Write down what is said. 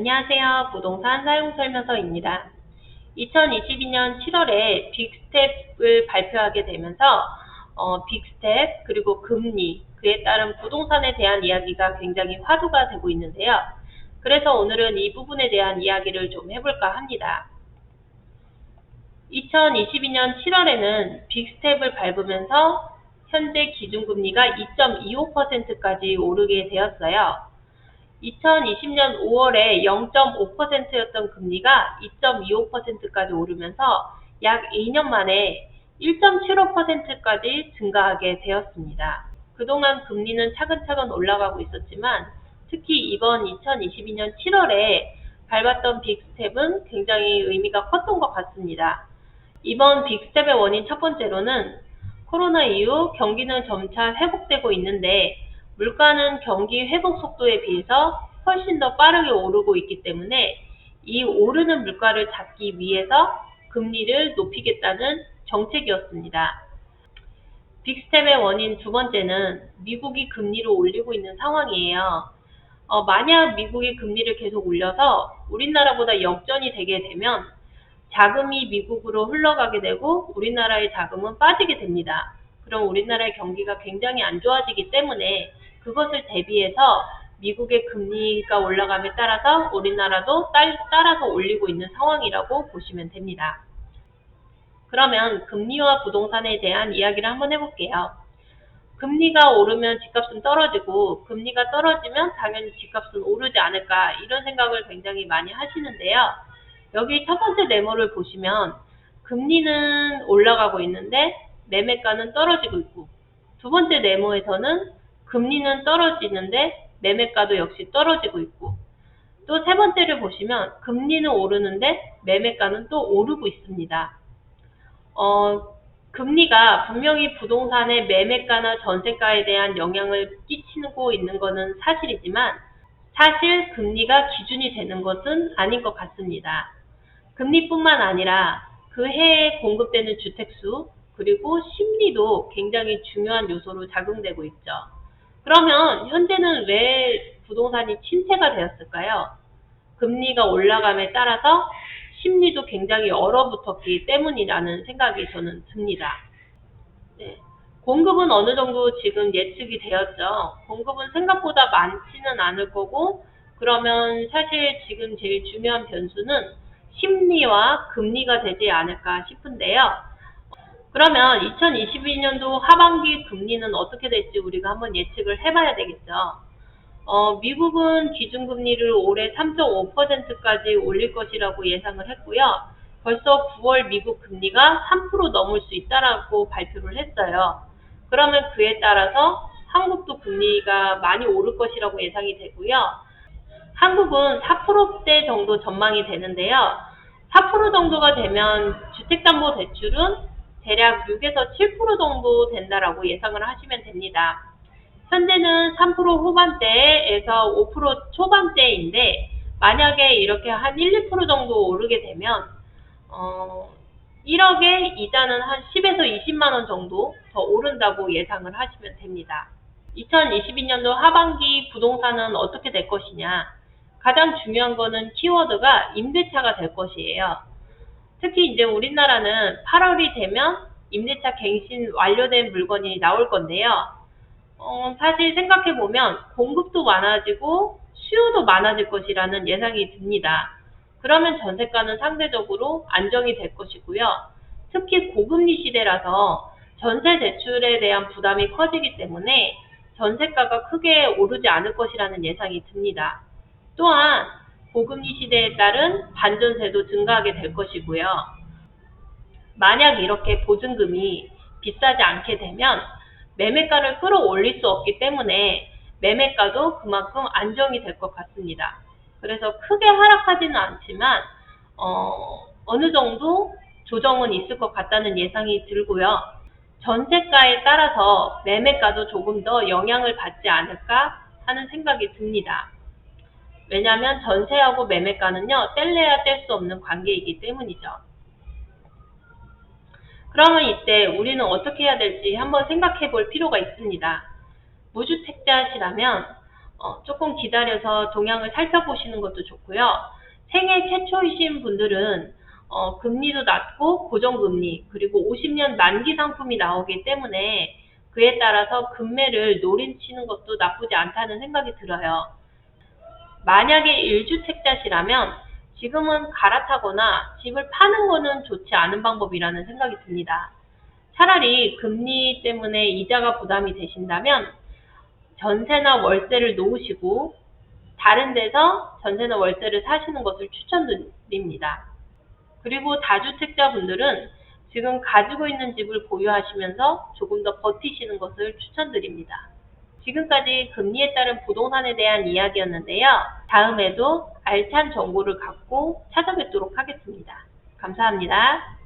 안녕하세요. 부동산 사용 설명서입니다. 2022년 7월에 빅스텝을 발표하게 되면서 어, 빅스텝 그리고 금리 그에 따른 부동산에 대한 이야기가 굉장히 화두가 되고 있는데요. 그래서 오늘은 이 부분에 대한 이야기를 좀 해볼까 합니다. 2022년 7월에는 빅스텝을 밟으면서 현재 기준금리가 2.25%까지 오르게 되었어요. 2020년 5월에 0.5%였던 금리가 2.25%까지 오르면서 약 2년 만에 1.75%까지 증가하게 되었습니다. 그동안 금리는 차근차근 올라가고 있었지만 특히 이번 2022년 7월에 밟았던 빅스텝은 굉장히 의미가 컸던 것 같습니다. 이번 빅스텝의 원인 첫 번째로는 코로나 이후 경기는 점차 회복되고 있는데 물가는 경기 회복 속도에 비해서 훨씬 더 빠르게 오르고 있기 때문에 이 오르는 물가를 잡기 위해서 금리를 높이겠다는 정책이었습니다. 빅스텝의 원인 두 번째는 미국이 금리를 올리고 있는 상황이에요. 어, 만약 미국이 금리를 계속 올려서 우리나라보다 역전이 되게 되면 자금이 미국으로 흘러가게 되고 우리나라의 자금은 빠지게 됩니다. 그럼 우리나라의 경기가 굉장히 안 좋아지기 때문에 그것을 대비해서 미국의 금리가 올라감에 따라서 우리나라도 따, 따라서 올리고 있는 상황이라고 보시면 됩니다. 그러면 금리와 부동산에 대한 이야기를 한번 해볼게요. 금리가 오르면 집값은 떨어지고 금리가 떨어지면 당연히 집값은 오르지 않을까 이런 생각을 굉장히 많이 하시는데요. 여기 첫 번째 네모를 보시면 금리는 올라가고 있는데 매매가는 떨어지고 있고 두 번째 네모에서는 금리는 떨어지는데 매매가도 역시 떨어지고 있고 또 세 번째를 보시면 금리는 오르는데 매매가는 또 오르고 있습니다. 어, 금리가 분명히 부동산의 매매가나 전세가에 대한 영향을 끼치고 있는 것은 사실이지만 사실 금리가 기준이 되는 것은 아닌 것 같습니다. 금리뿐만 아니라 그 해에 공급되는 주택수 그리고 심리도 굉장히 중요한 요소로 작용되고 있죠. 그러면 현재는 왜 부동산이 침체가 되었을까요? 금리가 올라감에 따라서 심리도 굉장히 얼어붙었기 때문이라는 생각이 저는 듭니다. 네. 공급은 어느 정도 지금 예측이 되었죠. 공급은 생각보다 많지는 않을 거고, 그러면 사실 지금 제일 중요한 변수는 심리와 금리가 되지 않을까 싶은데요. 그러면 2022년도 하반기 금리는 어떻게 될지 우리가 한번 예측을 해봐야 되겠죠. 어, 미국은 기준금리를 올해 3.5%까지 올릴 것이라고 예상을 했고요. 벌써 9월 미국 금리가 3% 넘을 수 있다라고 발표를 했어요. 그러면 그에 따라서 한국도 금리가 많이 오를 것이라고 예상이 되고요. 한국은 4%대 정도 전망이 되는데요. 4% 정도가 되면 주택담보대출은 대략 6에서 7% 정도 된다라고 예상을 하시면 됩니다. 현재는 3% 후반대에서 5% 초반대인데 만약에 이렇게 한 1, 2% 정도 오르게 되면 어, 1억에 이자는 한 10에서 20만 원 정도 더 오른다고 예상을 하시면 됩니다. 2022년도 하반기 부동산은 어떻게 될 것이냐? 가장 중요한 거는 키워드가 임대차가 될 것이에요. 특히 이제 우리나라는 8월이 되면 임대차 갱신 완료된 물건이 나올 건데요. 어, 사실 생각해 보면 공급도 많아지고 수요도 많아질 것이라는 예상이 듭니다. 그러면 전세가는 상대적으로 안정이 될 것이고요. 특히 고금리 시대라서 전세 대출에 대한 부담이 커지기 때문에 전세가가 크게 오르지 않을 것이라는 예상이 듭니다. 또한 고금리 시대에 따른 반전세도 증가하게 될 것이고요. 만약 이렇게 보증금이 비싸지 않게 되면 매매가를 끌어올릴 수 없기 때문에 매매가도 그만큼 안정이 될 것 같습니다. 그래서 크게 하락하지는 않지만 어, 어느 정도 조정은 있을 것 같다는 예상이 들고요. 전세가에 따라서 매매가도 조금 더 영향을 받지 않을까 하는 생각이 듭니다. 왜냐하면 전세하고 매매가는요, 뗄래야 뗄 수 없는 관계이기 때문이죠. 그러면 이때 우리는 어떻게 해야 될지 한번 생각해 볼 필요가 있습니다. 무주택자시라면 어, 조금 기다려서 동향을 살펴보시는 것도 좋고요. 생애 최초이신 분들은 어, 금리도 낮고 고정금리 그리고 50년 만기 상품이 나오기 때문에 그에 따라서 금매를 노리시는 것도 나쁘지 않다는 생각이 들어요. 만약에 1주택자시라면 지금은 갈아타거나 집을 파는 거는 좋지 않은 방법이라는 생각이 듭니다. 차라리 금리 때문에 이자가 부담이 되신다면 전세나 월세를 놓으시고 다른 데서 전세나 월세를 사시는 것을 추천드립니다. 그리고 다주택자분들은 지금 가지고 있는 집을 보유하시면서 조금 더 버티시는 것을 추천드립니다. 지금까지 금리에 따른 부동산에 대한 이야기였는데요. 다음에도 알찬 정보를 갖고 찾아뵙도록 하겠습니다. 감사합니다.